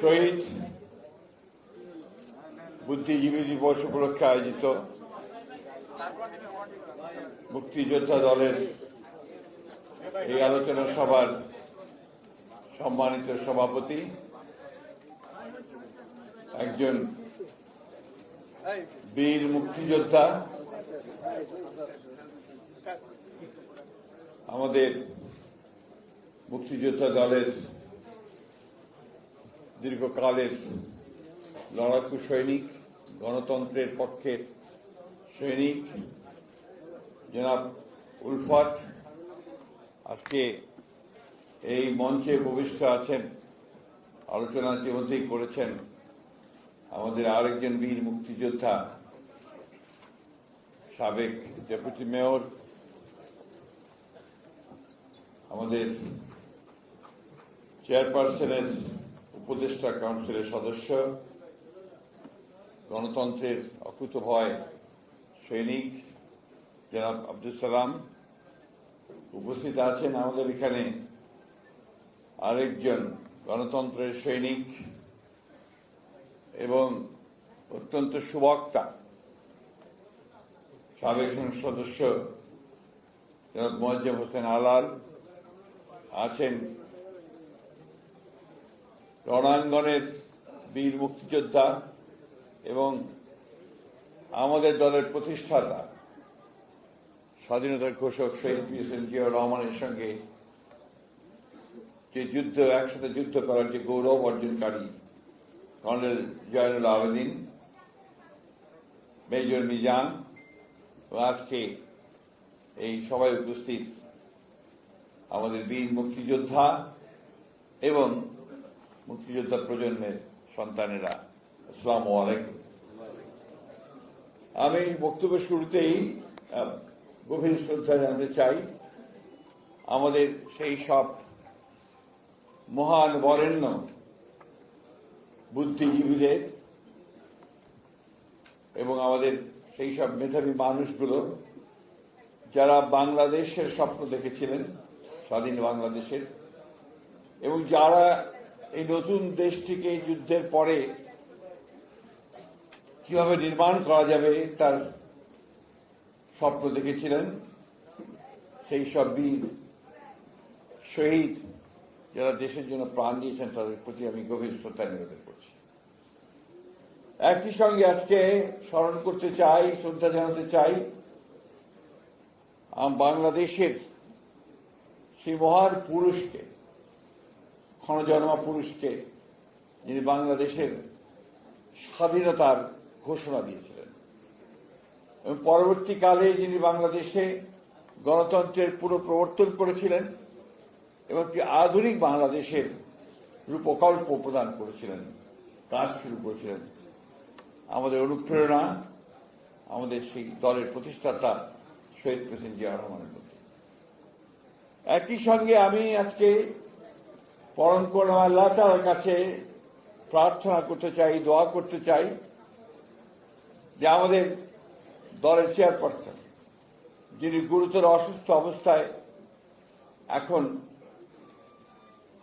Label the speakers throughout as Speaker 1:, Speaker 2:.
Speaker 1: শহীদ বুদ্ধিজীবী দিবস উপলক্ষে আয়োজিত মুক্তিযোদ্ধা দলের এই আলোচনা সভার সম্মানিত সভাপতি, একজন বীর মুক্তিযোদ্ধা, আমাদের মুক্তিযোদ্ধা দলের দীর্ঘকালের লড়াকু সৈনিক, গণতন্ত্রের পক্ষের সৈনিক, জনাব উলফাত। আজকে এই মঞ্চে উপবিষ্ট আছেন, আলোচনা ইতিমধ্যেই করেছেন আমাদের আরেকজন বীর মুক্তিযোদ্ধা, সাবেক ডেপুটি মেয়র, আমাদের চেয়ারপারসনের উপদেষ্টা কাউন্সিলের সদস্য, গণতন্ত্রের অকুত ভয় সৈনিক জনাব আব্দুল সালাম উপস্থিত আছেন আমাদের এখানে। আরেকজন গণতন্ত্রের সৈনিক এবং অত্যন্ত সুবক্তা সাবেক সদস্য জনাব মোয়াজ্জেম হোসেন আলাল আছেন। রণাঙ্গনের বীর মুক্তিযোদ্ধা এবং আমাদের দলের প্রতিষ্ঠাতা, স্বাধীনতার ঘোষক শহীদ প্রিয়সেন জিয়া রহমানের সঙ্গে যে যুদ্ধ, একসাথে যুদ্ধ করার যে গৌরব অর্জনকারী কর্নেল জয়নুল আবেদিন, মেজর মিজান আজকে এই সবাই উপস্থিত আমাদের বীর মুক্তিযোদ্ধা এবং মুক্তিযোদ্ধা প্রজন্মের সন্তানেরা, আসসালামু আলাইকুম। আমি বক্তব্য শুরুতেই গভীর শ্রদ্ধা জানাতে চাই, আমাদের সেই সব মহান বরেণ্য বুদ্ধিজীবীদের এবং আমাদের সেই সব মেধাবী মানুষগুলো, যারা বাংলাদেশের স্বপ্ন দেখেছিলেন, স্বাধীন বাংলাদেশের, এবং যারা এই নতুন দেশটিকে যুদ্ধের পরে কীভাবে নির্মাণ করা যাবে তার স্বপ্ন দেখেছিলেন। সেই সব বীর শহীদ যারা দেশের জন্য প্রাণ দিয়েছেন, তাদের প্রতি আমি গভীর শ্রদ্ধা নিবেদন করছি। একই সঙ্গে আজকে স্মরণ করতে চাই, শ্রদ্ধা জানাতে চাই বাংলাদেশের সেই মহান পুরুষকে ক্ষণজন্মা পুরুষকে যিনি বাংলাদেশের স্বাধীনতার ঘোষণা দিয়েছিলেন। এবং পরবর্তীকালে যিনি বাংলাদেশে গণতন্ত্রের পুরো প্রবর্তন করেছিলেন এবং একটি আধুনিক বাংলাদেশের রূপকল্প প্রদান করেছিলেন, কাজ শুরু করেছিলেন। আমাদের অনুপ্রেরণা, আমাদের সেই দলের প্রতিষ্ঠাতা শহীদ প্রেসিডেন্ট জিয়া রহমানের প্রতি। একই সঙ্গে আমি আজকে পরম করুণা আল্লাহ তালার কাছে প্রার্থনা করতে চাই, দোয়া করতে চাই যে আমাদের দলের চেয়ারপারসন, যিনি গুরুতর অসুস্থ অবস্থায় এখন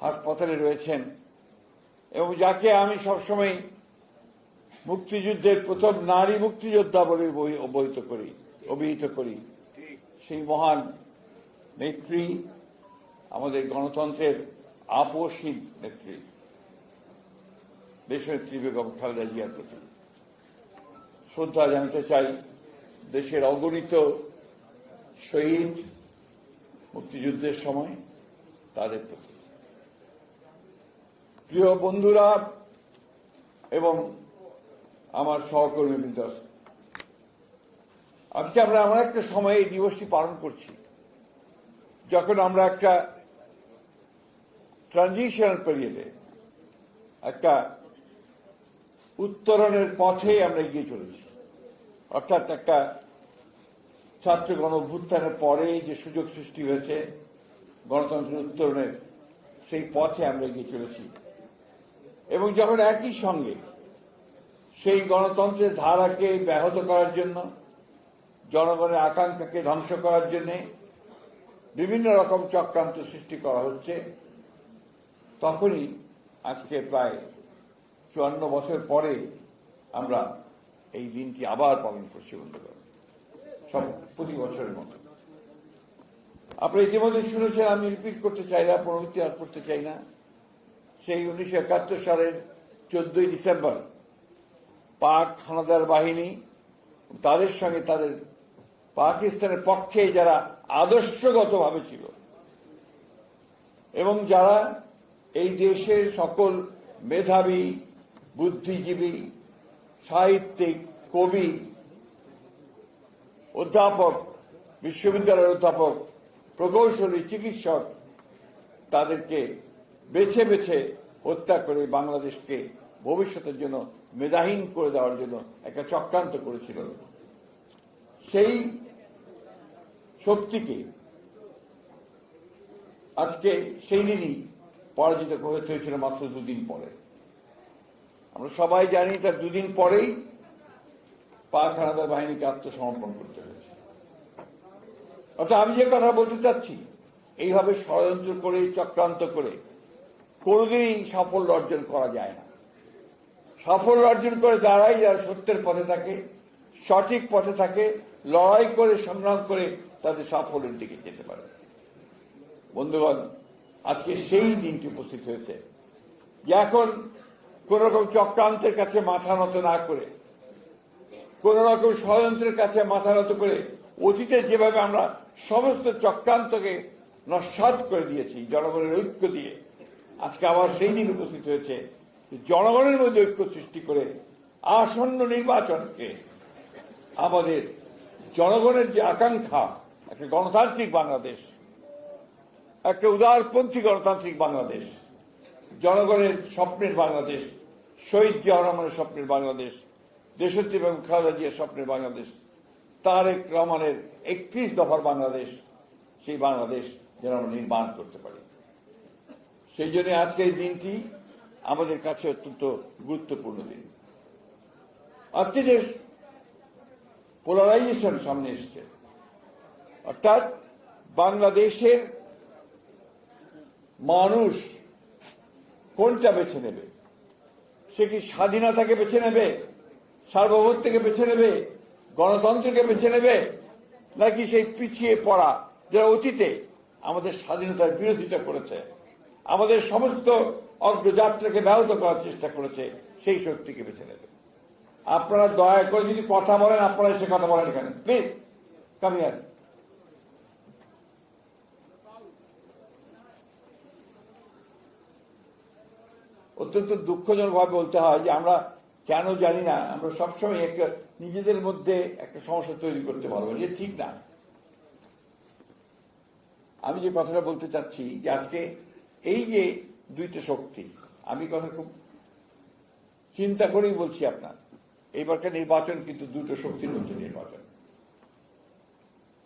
Speaker 1: হাসপাতালে রয়েছেন এবং যাকে আমি সবসময় মুক্তিযুদ্ধের প্রথম নারী মুক্তিযোদ্ধা বলে অবহিত করি, অভিহিত করি। সেই মহান নেত্রী আমাদের গণতন্ত্রের আপোষহীন নেত্রী দেশনেত্রী বেগম খালেদা জিয়ার প্রতি। শ্রদ্ধা জানাতে চাই দেশের অগণিত শহীদ মুক্তিযুদ্ধের সময় তাদের প্রতি। প্রিয় বন্ধুরা এবং আমার সহকর্মী সহকর্মীবৃন্দ আজকে আমরা এমন একটা সময়ে এই দিবসটি পালন করছি, যখন আমরা একটা ট্রানজিশনাল পিরিয়ডে একটা উত্তরণের পথে আমরা এগিয়ে চলেছি অর্থাৎ একটা ছাত্র গণ অভ্যুত্থানের পরে যে সুযোগ সৃষ্টি হয়েছে গণতন্ত্রের উত্তরণের সেই পথে আমরা এগিয়ে চলেছি। এবং যখন একই সঙ্গে সেই গণতন্ত্রের ধারাকে ব্যাহত করার জন্য, জনগণের আকাঙ্ক্ষাকে ধ্বংস করার জন্য বিভিন্ন রকম চক্রান্ত সৃষ্টি করা হচ্ছে তখনই আজকে প্রায় চুয়ান্ন বছর পরে আমরা এই দিনটি আবার পালন করছি বন্ধুগণ সব প্রতি বছরের মতো। আপনারা ইতিমধ্যে শুনেছেন, আমি রিপিট করতে চাই না পুনরুক্তি আর করতে চাই না। সেই উনিশশো একাত্তর সালের চোদ্দই ডিসেম্বর পাক হানাদার বাহিনী তাদের সঙ্গে তাদের পাকিস্তানের পক্ষে যারা আদর্শগতভাবে ছিল এবং যারা এই দেশের সকল মেধাবী, বুদ্ধিজীবী, সাহিত্যিক, কবি, অধ্যাপক, বিশ্ববিদ্যালয়ের অধ্যাপক, প্রকৌশলী, চিকিৎসক, তাদেরকে বেছে বেছে হত্যা করে বাংলাদেশকে ভবিষ্যতের জন্য মেধাহীন করে দেওয়ার জন্য একটা চক্রান্ত করেছিল। সেই শক্তিকে আজকে সেই দিনই পরাজিত করতে হয়েছিল মাত্র দুদিন পরে। আমরা সবাই জানি তার দুদিন পরেই পাক হানাদার বাহিনীকে আত্মসমর্পণ করতে হয়েছে। অর্থাৎ আমি যে কথা বলতে চাচ্ছি, এইভাবে ষড়যন্ত্র করে, চক্রান্ত করে কোনোদিনই সাফল্য অর্জন করা যায় না। সাফল্য অর্জন করে দাঁড়াই যারা সত্যের পথে থাকে, সঠিক পথে থাকে, লড়াই করে, সংগ্রাম করে তাদের সাফল্যের দিকে যেতে পারে। বন্ধুগণ আজকে সেই দিনটি উপস্থিত হয়েছে। যে এখন কোন রকম চক্রান্তের কাছে মাথা নত না করে কোন রকম ষড়যন্ত্রের কাছে মাথা নত করে অতীতে যেভাবে আমরা সমস্ত চক্রান্তকে নস্বাত করে দিয়েছি, জনগণের ঐক্য দিয়ে, আজকে আবার সেই দিন উপস্থিত হয়েছে জনগণের মধ্যে ঐক্য সৃষ্টি করে আসন্ন নির্বাচনকে আমাদের জনগণের যে আকাঙ্ক্ষা, একটা গণতান্ত্রিক বাংলাদেশ একটা উদারপন্থী গণতান্ত্রিক বাংলাদেশ, জনগণের স্বপ্নের বাংলাদেশ, শহীদ জিয়া রহমানের স্বপ্নের বাংলাদেশ দেশত্রী এবং খালেদা জিয়ার স্বপ্নের বাংলাদেশ, তারেক রহমানের একত্রিশ দফার বাংলাদেশ, সেই বাংলাদেশ যেন আমরা নির্মাণ করতে পারি। সেই জন্য আজকে এই দিনটি আমাদের কাছে অত্যন্ত গুরুত্বপূর্ণ দিন। আজকে যে পোলারাইজেশন সামনে এসছে, অর্থাৎ বাংলাদেশের মানুষ কোনটা বেছে নেবে? সে কি স্বাধীনতাকে বেছে নেবে? সার্বভৌমত্বকে বেছে নেবে? গণতন্ত্রকে বেছে নেবে? নাকি সেই পিছিয়ে পড়া যারা অতীতে আমাদের স্বাধীনতার বিরোধিতা করেছে, আমাদের সমস্ত অগ্রযাত্রাকে ব্যাহত করার চেষ্টা করেছে, সেই শক্তিকে বেছে নেবে? আপনারা দয়া করে যদি কথা বলেন, আপনারা এসে কথা বলেন এখানে। প্লিজ কামিয়ার অত্যন্ত দুঃখজনক ভাবে বলতে হয় যে আমরা কেন জানি না, আমরা সবসময় একটা নিজেদের মধ্যে একটা সমস্যা তৈরি করতে পারব যে ঠিক না। আমি যে কথাটা বলতে চাচ্ছি যে আজকে এই যে দুইটা শক্তি, আমি কথা খুব চিন্তা করেই বলছি আপনার এইবারকার নির্বাচন কিন্তু দুটো শক্তির মধ্যে নির্বাচন।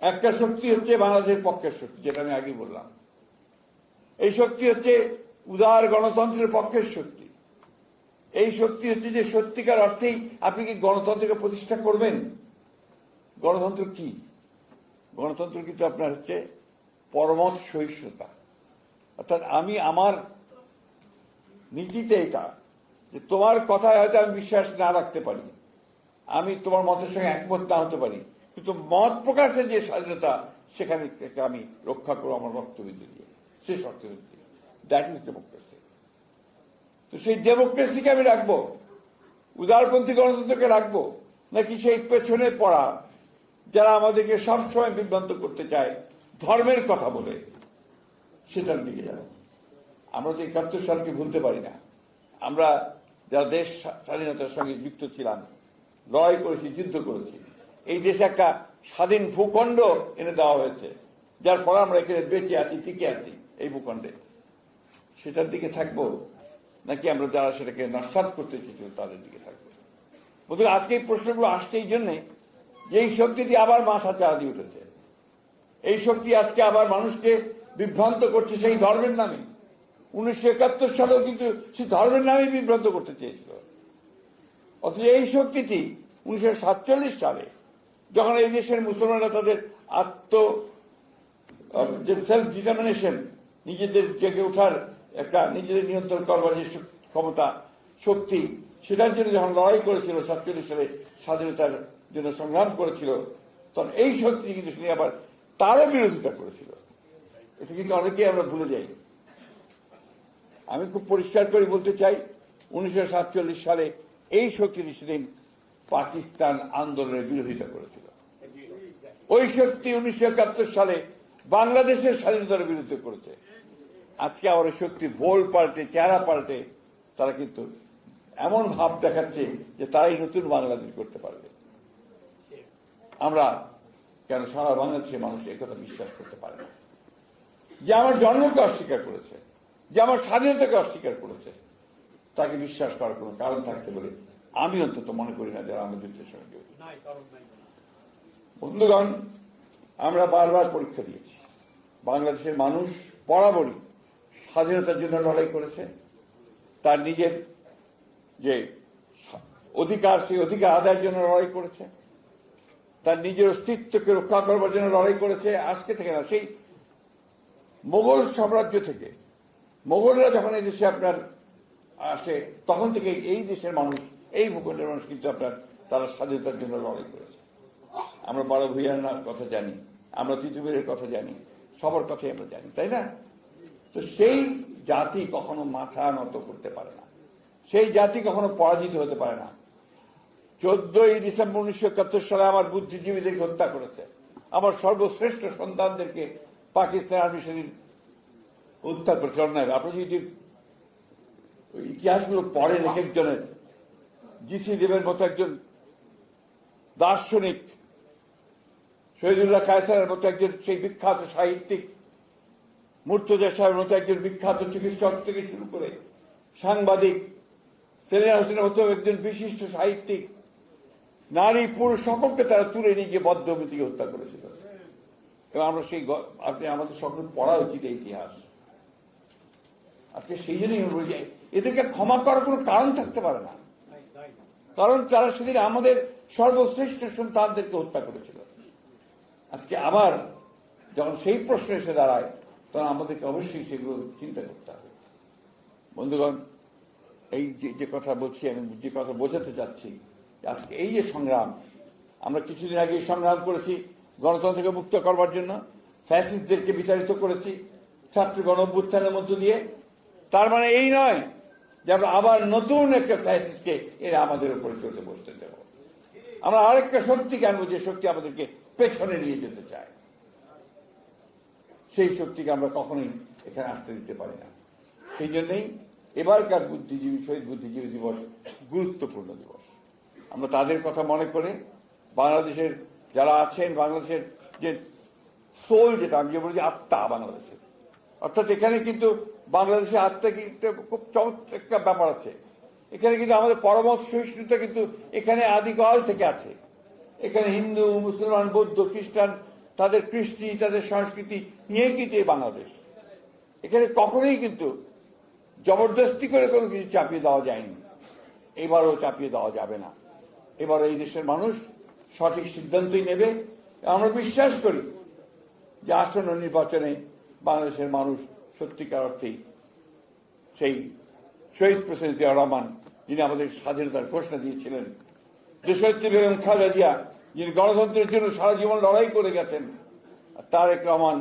Speaker 1: একটা শক্তি হচ্ছে বাংলাদেশের পক্ষের শক্তি, যেটা আমি আগে বললাম। এই শক্তি হচ্ছে উদার গণতন্ত্রের পক্ষের শক্তি এই শক্তি হচ্ছে যে সত্যিকার অর্থেই আপনি কি গণতন্ত্রকে প্রতিষ্ঠা করবেন? গণতন্ত্র কি? গণতন্ত্র কিন্তু আপনার হচ্ছে পরমত সহিষ্ণুতা। অর্থাৎ আমি আমার নীতিতে এটা, যে তোমার কথায় হয়তো আমি বিশ্বাস না রাখতে পারি, আমি তোমার মতের সঙ্গে একমত না হতে পারি, কিন্তু মত প্রকাশের যে স্বাধীনতা, সেখানে আমি রক্ষা করব আমার রক্তবিন্দু দিয়ে রক্তবিন্দু দিয়ে দ্যাট ইজ ডেমোক্রেসি তো সেই ডেমোক্রেসিকে আমি রাখব। উদারপন্থী গণতন্ত্রকে রাখব। নাকি সেই পেছনে পড়া, যারা আমাদেরকে সবসময় বিভ্রান্ত করতে চায়, ধর্মের কথা বলে, সেটার দিকে যাব। আমরা তো একাত্তর সালকে ভুলতে পারি না। আমরা যারা দেশ স্বাধীনতার সঙ্গে যুক্ত ছিলাম, লড়াই করেছি, যুদ্ধ করেছি, এই দেশে একটা স্বাধীন ভূখণ্ড এনে দেওয়া হয়েছে, যার ফলে আমরা এখানে বেঁচে আছি, টিকে আছি, এই ভূখণ্ডে। সেটার দিকে থাকব? নাকি আমরা যারা সেটাকে নস্বাত করতে চেয়েছিল তাদের দিকে থাকব? বলতে আজকে এই প্রশ্নগুলো আসছে এই জন্যে যে এই শক্তিটি আবার মাথা চাড়া দিয়ে উঠেছে। এই শক্তি আজকে আবার মানুষকে বিভ্রান্ত করছে সেই ধর্মের নামে। উনিশশো একাত্তর সালেও কিন্তু সেই ধর্মের নামে বিভ্রান্ত করতে চেয়েছিল। অথচ এই শক্তিটি উনিশশো সাতচল্লিশ সালে যখন এই দেশের মুসলমানরা তাদের আত্ম সেলফ ডিটারমিনেশন নিজেদের জেগে ওঠার একটা নিজেদের নিয়ন্ত্রণ করবার যে ক্ষমতা, শক্তি সেটার জন্য যখন লড়াই করেছিল, সাতচল্লিশ সালে স্বাধীনতার জন্য সংগ্রাম করেছিল, তখন এই শক্তি কিন্তু তিনি আবার তারও বিরোধিতা করেছিল। এটা কিন্তু অনেকেই আমরা ভুলে যাই। আমি খুব পরিষ্কার করে বলতে চাই, উনিশশো সাতচল্লিশ সালে এই শক্তিটি সেদিন পাকিস্তান আন্দোলনের বিরোধিতা করেছিল। ওই শক্তি উনিশশো একাত্তর সালে বাংলাদেশের স্বাধীনতার বিরুদ্ধে করেছে। আজকে আবার শক্তি ভোল পাল্টে, চেহারা পাল্টে, তারা কিন্তু এমন ভাব দেখাচ্ছে যে তারাই নতুন বাংলাদেশ করতে পারবে। আমরা কেন সারা বাংলাদেশের মানুষ একথা বিশ্বাস করতে পারে না? যে আমার জন্মকে অস্বীকার করেছে, যে আমার স্বাধীনতাকে অস্বীকার করেছে, তাকে বিশ্বাস করার কোনো কারণ থাকতে বলে আমি অন্তত মনে করি না যারা আমাদের সঙ্গে বন্ধুগণ, আমরা বারবার পরীক্ষা দিয়েছি, বাংলাদেশের মানুষ বরাবরই স্বাধীনতার জন্য লড়াই করেছে, তার নিজের যে অধিকার, সেই অধিকার আদায়ের জন্য লড়াই করেছে, তার নিজের অস্তিত্বকে রক্ষা করবার জন্য লড়াই করেছে, আজকে থেকে না, সেই মোগল সাম্রাজ্য থেকে, মোগলরা যখন এই দেশে আপনার আসে, তখন থেকে এই দেশের মানুষ, এই ভূখণ্ডের মানুষ কিন্তু আপনার, তারা স্বাধীনতার জন্য লড়াই করেছে। আমরা বড় ভূয়ানার কথা জানি, আমরা তিতুমিরের কথা জানি, সবার কথাই আমরা জানি, তাই না? তো সেই জাতি কখনো মাথা নত করতে পারে না। সেই জাতি কখনো পরাজিত হতে পারে না। চোদ্দই ডিসেম্বর উনিশশো একাত্তর সালে আমার বুদ্ধিজীবীদেরকে হত্যা করেছে। আমার সর্বশ্রেষ্ঠ সন্তানদেরকে পাকিস্তান আর্মি সেদিন হত্যা করেছে। অন্যায় আপনি যদি ওই ইতিহাসগুলো পড়েন এক একজনের জিসি দেবের মতো একজন দার্শনিক শহীদুল্লাহ কায়সারের মতো একজন সেই বিখ্যাত সাহিত্যিক মুর্তজা সাহেবের মতো একজন বিখ্যাত চিকিৎসক থেকে শুরু করে সাংবাদিক সেলিনা হোসেনের মতো একজন বিশিষ্ট সাহিত্যিক, নারী, পুরুষ সকলকে তারা তুলে নিয়ে গিয়ে বদ্ধমিতিকে হত্যা করেছিল। এবং আমরা সেই আপনি আমাদের সকল পড়া উচিত ইতিহাস। আজকে সেই জন্যই আমি এদেরকে ক্ষমা করার কোনো কারণ থাকতে পারে না। কারণ তারা সেদিন আমাদের সর্বশ্রেষ্ঠ সন্তানদেরকে হত্যা করেছিল। আজকে আবার যখন সেই প্রশ্ন এসে দাঁড়ায় তখন আমাদেরকে অবশ্যই সেগুলো চিন্তা করতে হবে। বন্ধুগণ, এই যে কথা বলছি, আমি যে কথা বোঝাতে চাচ্ছি আজকে এই যে সংগ্রাম, আমরা কিছুদিন আগে সংগ্রাম করেছি গণতন্ত্রকে মুক্ত করবার জন্য, ফ্যাসিস্টদেরকে বিতাড়িত করেছি ছাত্র গণ অভ্যুত্থানের মধ্য দিয়ে। তার মানে এই নয় যে আমরা আবার নতুন একটা ফ্যাসিস্টকে এরা আমাদের উপরে চলতে বসতে দেব। আমরা আরেকটা শক্তিকে আনব যে শক্তি আমাদেরকে পেছনে নিয়ে যেতে চায়। সেই শক্তিকে আমরা কখনোই এখানে আসতে দিতে পারি না। সেই জন্যই এবারকার বুদ্ধিজীবী, শহীদ বুদ্ধিজীবী দিবস গুরুত্বপূর্ণ দিবস। আমরা তাদের কথা মনে করে বাংলাদেশের যারা আছেন, বাংলাদেশের যে সোল যেটা, আমি যে বলি যে আত্মা বাংলাদেশের। অর্থাৎ এখানে কিন্তু বাংলাদেশের আত্মা কিন্তু খুব চমৎকার একটা ব্যাপার আছে। এখানে কিন্তু আমাদের পরমত সহিষ্ণুতা কিন্তু এখানে আদিকাল থেকে আছে। এখানে হিন্দু, মুসলমান, বৌদ্ধ, খ্রিস্টান তাদের কৃষ্টি, তাদের সংস্কৃতি নিয়ে কিন্তু এই বাংলাদেশ। এখানে কখনোই কিন্তু জবরদস্তি করে কোনো কিছু চাপিয়ে দেওয়া যায়নি। এবারও চাপিয়ে দেওয়া যাবে না। এবার এই দেশের মানুষ সঠিক সিদ্ধান্তই নেবে। আমরা বিশ্বাস করি যে আসন্ন নির্বাচনে বাংলাদেশের মানুষ সত্যিকার অর্থেই সেই শহীদ প্রেসিডেন্ট জিয়া রহমান, যিনি আমাদের স্বাধীনতার ঘোষণা দিয়েছিলেন দেশনেত্রী বেগম খালেদা যিনি গণতন্ত্রের জন্য সারা জীবন লড়াই করে গেছেন তারেক রহমান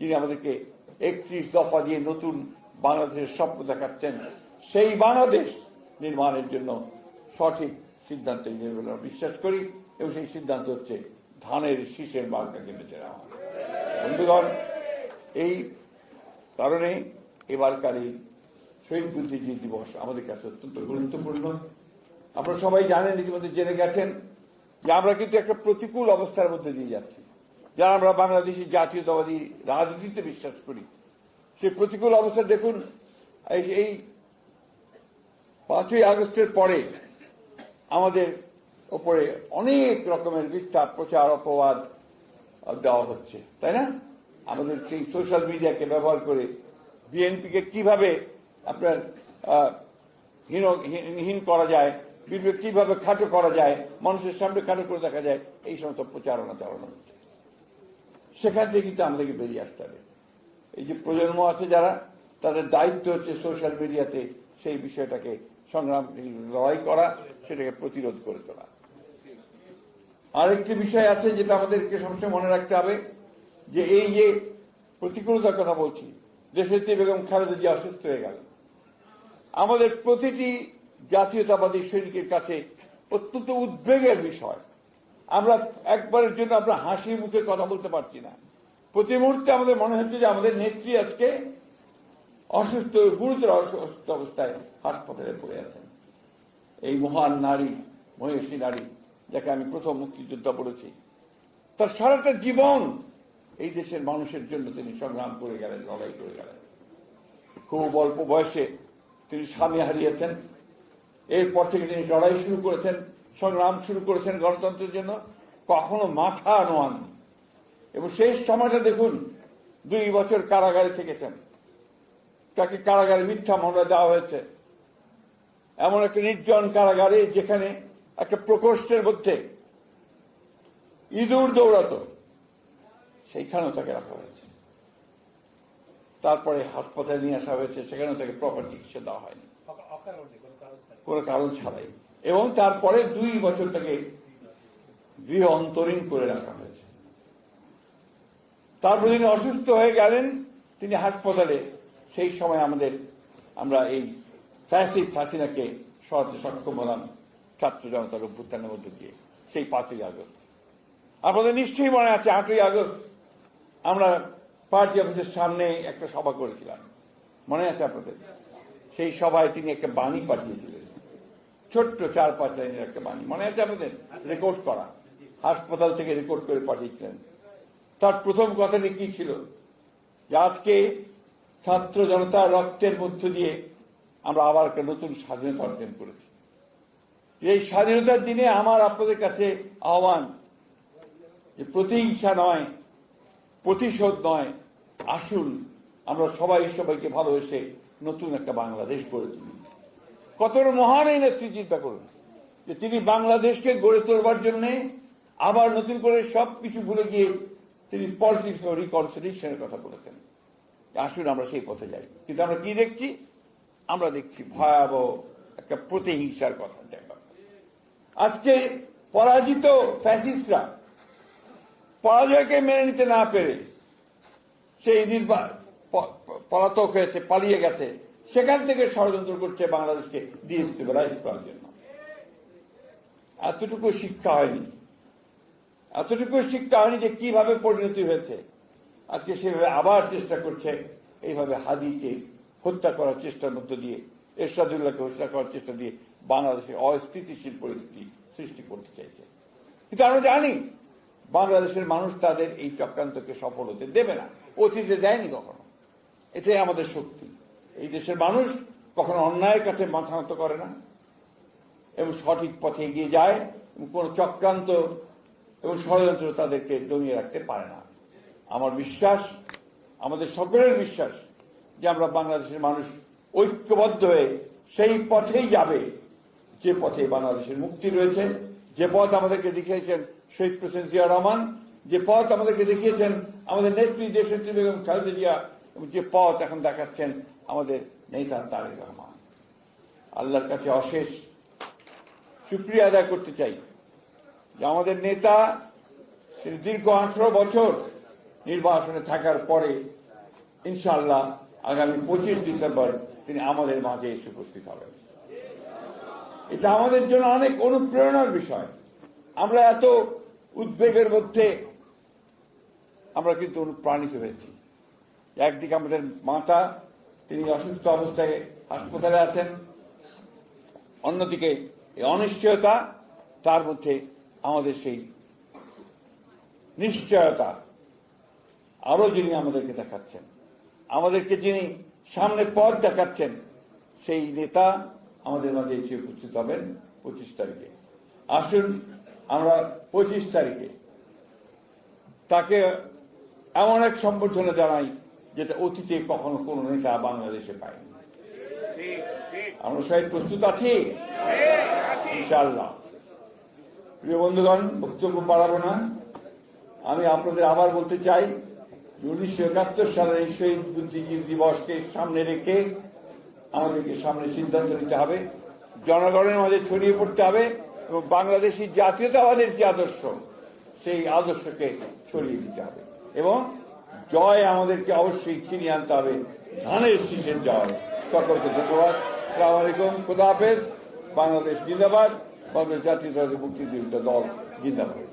Speaker 1: যিনি আমাদেরকে একত্রিশ দফা দিয়ে নতুন বাংলাদেশের স্বপ্ন দেখাচ্ছেন, সেই বাংলাদেশ নির্মাণের জন্য সঠিক সিদ্ধান্ত বিশ্বাস করি এবং সেই সিদ্ধান্ত হচ্ছে ধানের শীষের মার্কাকে বেঁচে নেওয়া। বন্ধুগণ, এই কারণে এবারকার এই শহীদ বুদ্ধিজীবী দিবস আমাদের কাছে অত্যন্ত গুরুত্বপূর্ণ। আপনারা সবাই জানেন, ইতিমধ্যে জেনে গেছেন যে আমরা কিন্তু একটা প্রতিকূল অবস্থার মধ্যে দিয়ে যাচ্ছি। যারা আমরা বাংলাদেশি জাতীয়তাবাদী রাজনীতিতে বিশ্বাস করি, সেই প্রতিকূল অবস্থা দেখুন, এই পাঁচই আগস্টের পরে আমাদের ওপরে অনেক রকমের মিথ্যা প্রচার, অপবাদ দেওয়া হচ্ছে, তাই না? আমাদের সেই সোশ্যাল মিডিয়াকে ব্যবহার করে বিএনপিকে কীভাবে আপনার হীন করা যায় কীভাবে খাটো করা যায়, মানুষের সামনে খাটো করে দেখা যায়, এই সমস্ত প্রচারণা চালানো হচ্ছে সেখান থেকে কিন্তু আমাদেরকে বেরিয়ে আসতে হবে। এই যে প্রজন্ম আছে যারা, তাদের দায়িত্ব হচ্ছে সোশ্যাল মিডিয়াতে সেই বিষয়টাকে সংগ্রাম, লড়াই করা, সেটাকে প্রতিরোধ করে তোলা। আরেকটি বিষয় আছে যেটা আমাদেরকে সবসময় মনে রাখতে হবে, যে এই যে প্রতিকূলতার কথা বলছি দেশনেত্রী বেগম খালেদা জিয়া অসুস্থ হয়ে গেল। আমাদের প্রতিটি জাতীয়তাবাদী সৈনিকের কাছে অত্যন্ত উদ্বেগের বিষয়। আমরা একবারের জন্য আমরা হাসি মুখে কথা বলতে পারছি না। প্রতি মুহূর্তে আমাদের মনে হচ্ছে যে আমাদের নেত্রী আজকে অসুস্থ, গুরুতর অসুস্থ অবস্থায় হাসপাতালে পড়ে আছেন। এই মহান নারী মহিষী নারী, যাকে আমি প্রথম মুক্তিযোদ্ধা বলেছি। তার সারাটা জীবন এই দেশের মানুষের জন্য তিনি সংগ্রাম করে গেলেন, লড়াই করে গেলেন। খুব অল্প বয়সে তিনি স্বামী হারিয়েছেন। এরপর থেকে তিনি লড়াই শুরু করেছেন, সংগ্রাম শুরু করেছেন গণতন্ত্রের জন্য, কখনো মাথা নোয়ান এবং সেই সময়টা দেখুন, দুই বছর কারাগারে থেকেছেন। তাকে কারাগারে মিথ্যা মামলা দেওয়া হয়েছে। এমন একটা নির্জন কারাগারে যেখানে একটা প্রকোষ্ঠের মধ্যে ইঁদুর দৌড়াতো, সেইখানেও তাকে রাখা হয়েছে। তারপরে হাসপাতালে নিয়ে আসা হয়েছে, সেখানেও তাকে প্রপার চিকিৎসা দেওয়া হয়নি।
Speaker 2: কোনো কারণ
Speaker 1: ছাড়াই। এবং তারপরে দুই বছর তাকে গৃহ অন্তরীণ করে রাখা হয়েছে। তারপর তিনি অসুস্থ হয়ে গেলেন, তিনি হাসপাতালে, সেই সময় আমাদের, আমরা এই ফ্যাসিদ হাসিনাকে সরাতে সক্ষম হলাম, ছাত্র জনতার অভ্যুত্থানের মধ্যে দিয়ে, সেই পাঁচই আগস্ট। আপনাদের নিশ্চয়ই মনে আছে, আটই আগস্ট আমরা পার্টি অফিসের সামনে একটা সভা করেছিলাম। মনে আছে আপনাদের? সেই সভায় তিনি একটা বাণী পাঠিয়েছিলেন। ছোট্ট চার পাঁচ লাইনের একটা বাণী। মনে আছে আপনাদের? রেকর্ড করা। হাসপাতাল থেকে রেকর্ড করে পাঠিয়েছিলেন। তার প্রথম কথাটি কি ছিল? যে আজকে ছাত্র জনতা রক্তের মধ্য দিয়ে আমরা আবার একটা নতুন স্বাধীনতা অর্জন করেছি। এই স্বাধীনতার দিনে আমার আপনাদের কাছে আহ্বান যে প্রতিহিংসা নয়, প্রতিশোধ নয়, আসুন আমরা সবাই সবাইকে ভালোবেসে নতুন একটা বাংলাদেশ গড়ে তুলি। কত মহান এই নেত্রী চিন্তা করুন। যে তিনি বাংলাদেশকে গড়ে তোলবার জন্য আবার নতুন করে সব কিছু ভুলে গিয়ে তিনি পলিটিক্স রিকনসিলিয়েশনের কথা বলেছেন। আসুন আমরা সেই পথে যাই। কিন্তু আমরা কি দেখছি? আমরা দেখছি ভয়াবহ একটা প্রতিহিংসার কথা দেখা আজকে পরাজিত ফ্যাসিস্টরা পরাজয়কে মেনে নিতে না পেরে সেই নির্বাচন পলাতক হয়েছে, পালিয়ে গেছে। সেখান থেকে ষড়যন্ত্র করছে বাংলাদেশকে ডিস্টেবিলাইজ করার জন্য। এতটুকু শিক্ষা হয়নি। এতটুকু শিক্ষা হয়নি যে কীভাবে পরিণতি হয়েছে। আজকে সেভাবে আবার চেষ্টা করছে এইভাবে হাদিকে হত্যা করার চেষ্টার মধ্য দিয়ে, এরশাদুল্লাহকে হত্যা করার চেষ্টা দিয়ে বাংলাদেশের অস্থিতিশীল পরিস্থিতি সৃষ্টি করতে চাইছে। কিন্তু আমরা জানি বাংলাদেশের মানুষ তাদের এই চক্রান্তকে সফল হতে দেবে না। অতীতে দেয়নি কখনো। এটাই আমাদের শক্তি। এই দেশের মানুষ কখনো অন্যায়ের কাছে মাথা নত করে না এবং সঠিক পথে এগিয়ে যায় এবং কোনো চক্রান্ত এবং ষড়যন্ত্র তাদেরকে দমিয়ে রাখতে পারে না। আমার বিশ্বাস, আমাদের সকলের বিশ্বাস যে আমরা বাংলাদেশের মানুষ ঐক্যবদ্ধ হয়ে সেই পথেই যাবে, যে পথে বাংলাদেশের মুক্তি রয়েছে, যে পথ আমাদেরকে দেখিয়েছেন শহীদ প্রেসিডেন্ট জিয়া রহমান, যে পথ আমাদেরকে দেখিয়েছেন আমাদের নেত্রী দেশনেত্রী বেগম খালেদা জিয়া যে পথ এখন দেখাচ্ছেন আমাদের নেতা তারেক রহমান। আল্লাহর কাছে অশেষ সুক্রিয়া আদায় করতে চাই যে আমাদের নেতা তিনি দীর্ঘ আঠারো বছর নির্বাসনে থাকার পরে ইনশাআল্লাহ আগামী পঁচিশ ডিসেম্বর তিনি আমাদের মাঝে এসে উপস্থিত হবেন। এটা আমাদের জন্য অনেক অনুপ্রেরণার বিষয়। আমরা এত উদ্বেগের মধ্যে আমরা কিন্তু অনুপ্রাণিত হয়েছি। একদিকে আমাদের মাতা তিনি অসুস্থ অবস্থায় হাসপাতালে আছেন। অন্যদিকে এই অনিশ্চয়তা, তার মধ্যে আমাদের সেই নিশ্চয়তা আরও যিনি আমাদেরকে দেখাচ্ছেন, আমাদেরকে যিনি সামনে পথ দেখাচ্ছেন, সেই নেতা আমাদের মাঝে এসে উপস্থিত হবেন পঁচিশ তারিখে। আসুন আমরা পঁচিশ তারিখে তাকে এমন এক সম্বর্ধনা জানাই যেটা অতীতে কখনো কোন নেতা বাংলাদেশে পায়নি। আমরা সবাই প্রস্তুত আছি। ইনশাআল্লাহ। প্রিয় বন্ধুগণ বক্তব্য বাড়াবো না। আমি আপনাদের আবার বলতে চাই উনিশশো একাত্তর সালের এই শহীদ বুদ্ধিজীবী দিবসকে সামনে রেখে আমাদেরকে সামনে সিদ্ধান্ত নিতে হবে। জনগণের মাঝে ছড়িয়ে পড়তে হবে এবং বাংলাদেশি জাতীয়তাবাদের যে আদর্শ সেই আদর্শকে ছড়িয়ে দিতে হবে। এবং জয় আমাদেরকে অবশ্যই ছিনিয়ে আনতে হবে। ধানের শীষের জয়। সকলকে ধন্যবাদ। সালাম আলাইকুম। খুদা হাফেজ। বাংলাদেশ জিন্দাবাদ। বাংলাদেশ জাতীয় মুক্তিযুদ্ধ দল জিন্দাবাদ।